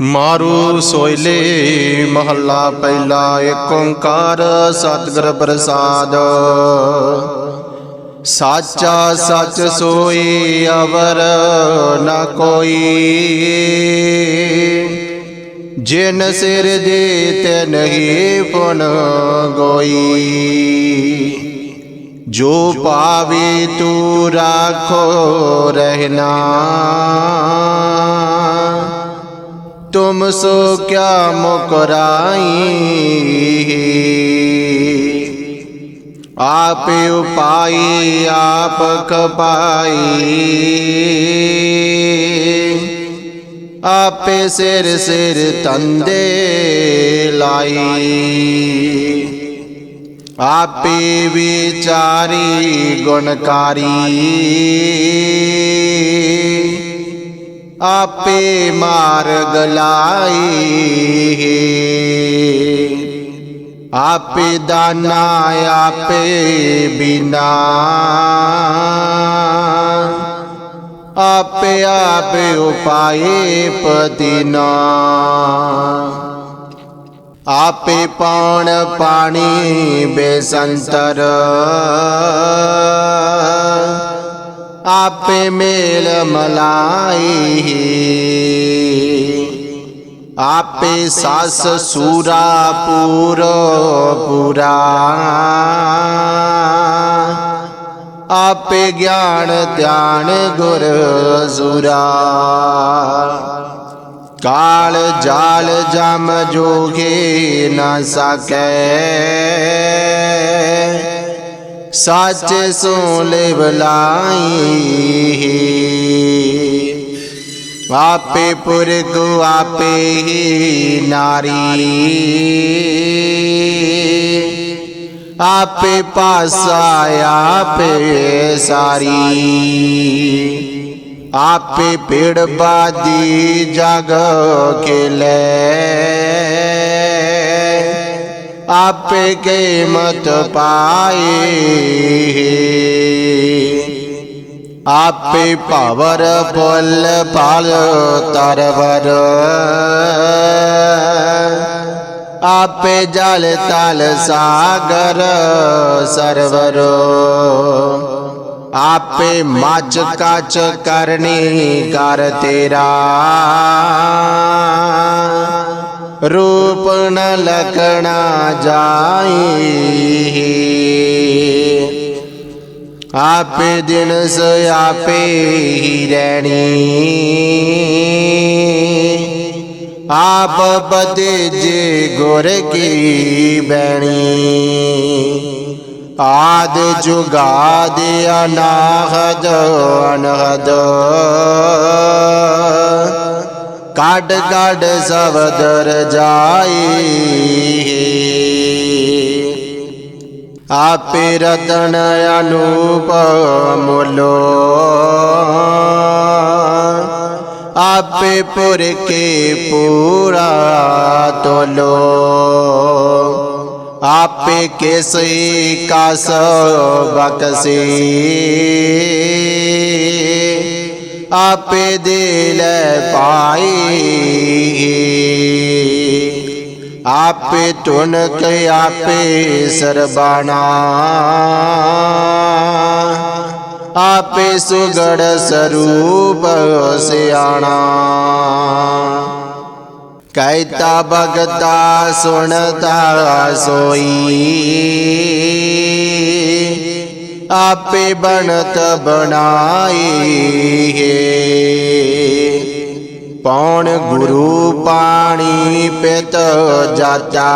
ਮਾਰੂ ਸੋਇਲੇ ਮਹੱਲਾ ਪਹਿਲਾ ਏਕ ਓੰਕਾਰ ਸਤਿਗੁਰ ਪ੍ਰਸਾਦ। ਸਾਚਾ ਸੱਚ ਸੋਈ ਅਵਰ ਨਾ ਕੋਈ। ਜਿਨ ਸਿਰ ਦੇ ਤੇ ਨਹੀਂ ਪੁਨ ਗੋਈ। ਜੋ ਪਾਵੇ ਤੂ ਰਾਖੋ ਰਹਿਣਾ। तुम सो क्या मुकराई? आप उपाई, आप खपाई आप सिर सिर तंदे लाई। आप विचारी, गुणकारी। ਆਪੇ ਮਾਰਗ ਲਾਈ। ਆਪੇ ਦਾਨਾ, ਆਪੇ ਬਿਨਾ। ਆਪੇ ਆਪੇ ਉਪਾਏ ਪਤੀਨਾ ਆਪੇ ਪਾਣ ਪਾਣੀ ਬੇਸੰਤਰ। ਆਪੇ ਮੇਲ ਮਲਾਈ। ਆਪੇ ਸਸ ਸੂਰਾ ਪੂਰ ਪੂਰਾ। ਆਪੇ ਗਿਆਨ ਧਿਆਨ ਗੁਰ ਜ਼ੁਰਾ ਕਾਲ ਜਾਲ ਜਮ ਜੋਗੇ ਨਾ ਸਕੈ। ਸਾਚੇ ਸੋ ਲਿਵ ਲਾਈ ਆਪੇ ਪੁਰਖ ਆਪੇ ਹੀ ਨਾਰੀ। ਆਪੇ ਪਾਸਾ ਆਪੇ ਸਾਰੀ। ਆਪੇ ਪੇੜ ਬਾਦੀ ਜਗ ਖੇਲੇ। ਆਪੇ ਕੇ ਮਤ ਪਾਏ ਆਪੇ ਭਵਰ ਪੁੱਲ ਪਲ ਤਰਵਰ। ਆਪੇ ਜਲ ਤਲ ਸਾਗਰ ਸਰਵਰ। ਆਪੇ ਮੱਚ ਕਚ ਕਰਨੀ ਕਰ ਤੇਰਾ। रूप न लखना जाई आपे दिन से आपे ही रहनी। आप पते जे गोर की बैणी आद जुगा दे अनाहद अनहद। काट काट सब दर जाए आप रतन अनूप मोलो आपे पुर के पूरा तोलो। आपे के सी का सो बकसी। ਆਪੇ ਦੇ ਲੈ ਪਾਈ। ਆਪੇ ਤੁਨਕ ਆਪੇ ਸਰਬਾਣਾ। ਆਪੇ ਸੁਗੜ ਸਰੂਪ ਸਿਆਣਾ। ਕਹਿਤਾ ਭਗਤਾ ਸੁਣਤਾ ਸੋਈ। आपे बनत बनाए है। पौन गुरु पानी पित जाता।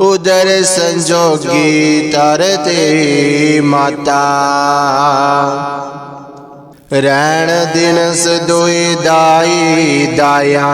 उदर संजोगी तरते माता। रैन दिन दुई दाई दाया।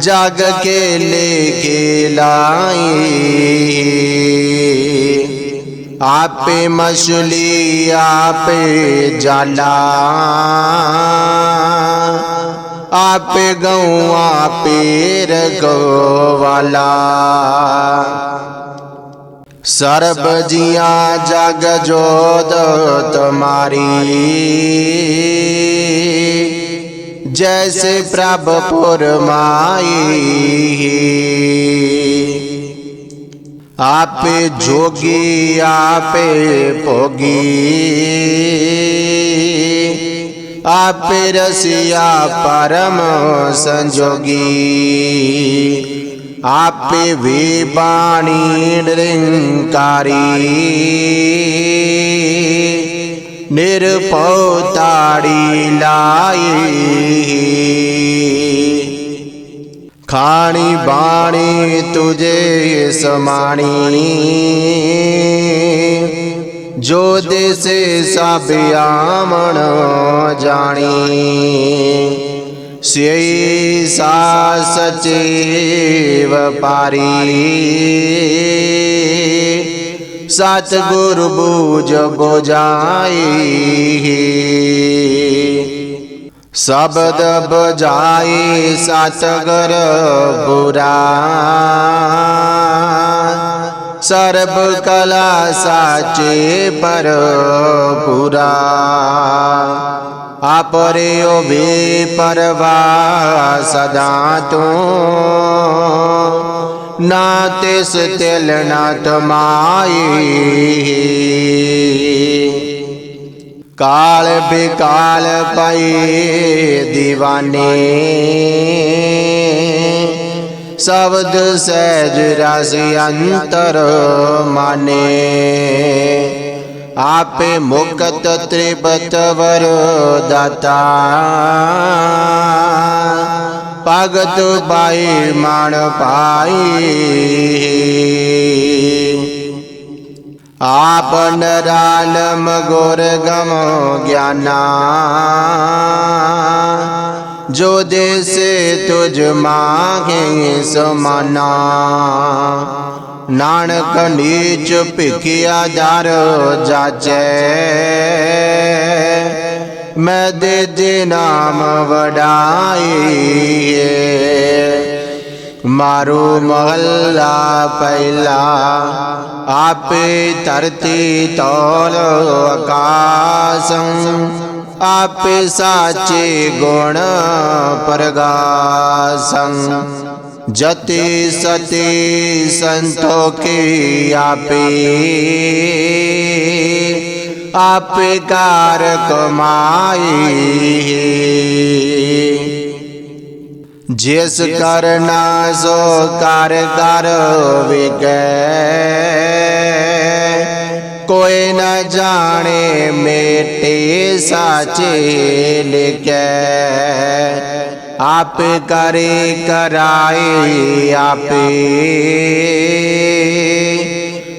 जाग के लेके लाए। आप मछली, आप जाला। आप गौआ पेर सर्ब सरबजियाँ जग जोद तुम्हारी जैसे प्रभ पुरमाई आपे जोगी आपे भोगी आपे रसिया परम संजोगी। आपे विबाणी निरंकारी। ਨਿਰਭਉ ਤਾੜੀ ਲਾਈ। ਖਾਣੀ ਬਾਣੀ ਤੁਝੇ ਸਮਾਣੀ ਜੋ ਦੇਸੇ ਸਭ ਆਮਣ ਜਾਣੀ। ਸਈ ਸਾ ਸਚੇ ਵਪਾਰੀ सतगुर बूझ बुझाई। शब्द बजाए सतगर बुरा। सर्व कला साचे पर पूरा ओ भी परवा सदा तू। ਨਾ ਤਿਸ ਤਿਲ ਨਾ ਤਮਾਈ। ਕਾਲ ਬਿਕਾਲ ਪਈ دیਵਾਨੇ ਸਬਦ ਸਹਿਜ ਰਸ ਅੰਤਰ ਮਾਨੇ। ਆਪੇ ਮੁਕਤ ਤ੍ਰਿਪਤ ਵਰ ਦਾਤਾ ਭਗਤ ਬਾਈ ਮਨ ਪਾਈ ਆਪ ਨਰਾਲਮ ਗੁਰ ਗਮ ਗਿਆਨਾ। ਜੋ ਦੇਸੇ ਤੁਝ ਮਾਗੇ ਸਮਾਨਾ। ਨਾਨਕ ਨੀਚ ਭਿਖਿਆ ਦਰ ਜਾਚੈ। ਮਦਦ ਨਾਮ ਵਡਾਈਏ। ਮਾਰੂ ਮਹੱਲਾ ਪਹਿਲਾ, ਆਪੇ ਧਰਤੀ ਤੋਲ ਆਕਾਸ਼ੰ। ਆਪੇ ਸਾਚੇ ਗੁਣ ਪ੍ਰਗਾਸੰ। ਜਤੇ ਸਤੇ ਸੰਤੋਖੇ ਆਪੇ। ਆਪਕਾਰ ਕਮਾਈ। ਜਿਸ ਕਰਨਾ ਸੋ ਕਰ ਕਰ ਵਿਗੈ ਕੋਈ ਨਾ ਜਾਣੇ ਮੇਟੇ ਸਾਚੇ ਲਿਖੈ। ਆਪ ਕਰੇ ਕਰਾਏ ਆਪੇ।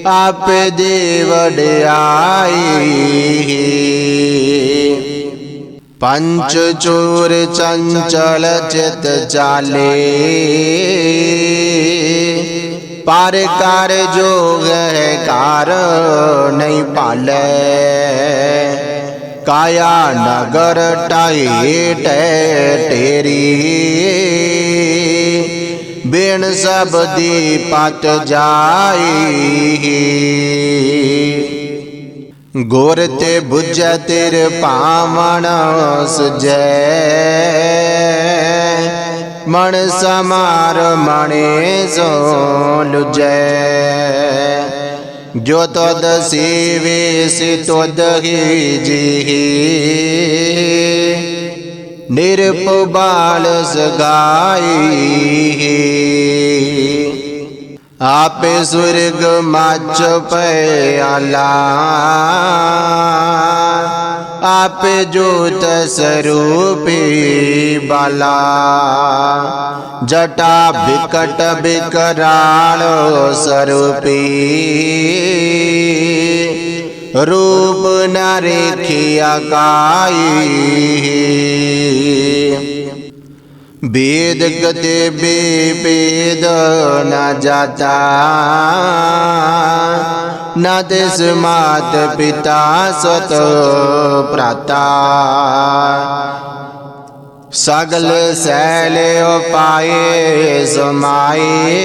ਆਪ ਦੇ ਵਡਿਆਈ ਪੰਚ ਚੋਰ ਚੰਚਲ ਚਿਤ ਚਾਲੇ ਪਰ ਕਰ ਜੋਗ ਹੈ ਕਾਰ ਨਹੀਂ ਪਾਲੇ ਕਾਇਆ ਨਗਰ ਟਾਈ ਟੈ ਬਿਨ ਸਭ ਦੀ ਪਤ ਜਾਈ। ਗੁਰ ਤੇ ਬੁਝੈ ਤੇਰ ਪਾਵਣ ਸੁਜੈ ਮਨ ਸਮਾਰ ਮਣੇ ਸੋ ਲੁਜੈ। ਜੋ ਤਦ ਸੇਵੇ ਸੇ ਤਦ ਹੀ ਜੀ ਨਿਰਪਬਾਲ ਸਗਾਈ। ਆਪੇ ਸੁਰਗ ਮੱਚ ਪਿਆਲਾ ਆਪੇ ਜੋਤ ਸਰੂਪੀ ਬਾਲਾ। ਜਟਾ ਬਿਕਟ ਬਿਕਰਾਲ ਸਰੂਪੀ। रूप न रेखिया काई वेद गते बेद न जाता। न देश मात पिता स्वत प्राता। सगल शैल पाए समाए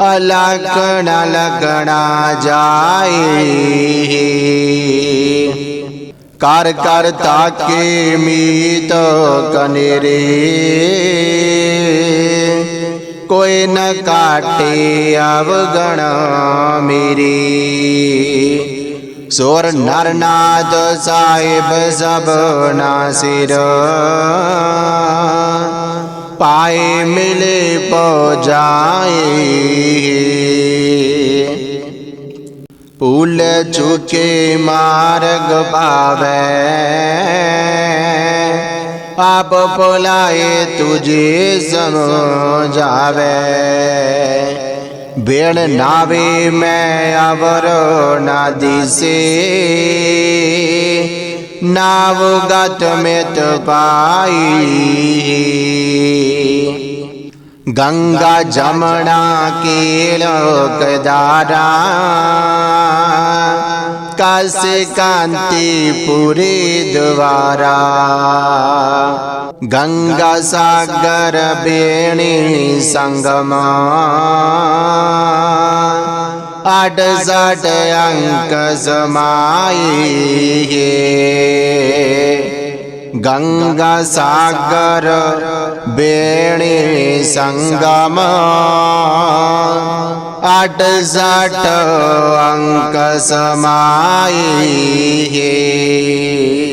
अलगण लकड़ा जाए। कार करता के मीत कनेरे। कोई न काटे अवगण मेरी। सोर नरनाथ साहिब सब ना नासिर पाए मिले पहुँचाए पुल चुके मार्ग पावे। आप बोलाए तुझे समझावे बेड़ नावे मैं अवर नदी से। नाव गत में तो पाई। गंगा गङ्गा जमना केलकदारा कस कांतिपुरी द्वारा गंगा सागर बेणी सङ्गमा अङ्क समाये गंगा सागर बेणी संगम। अट सट अंक समाई है।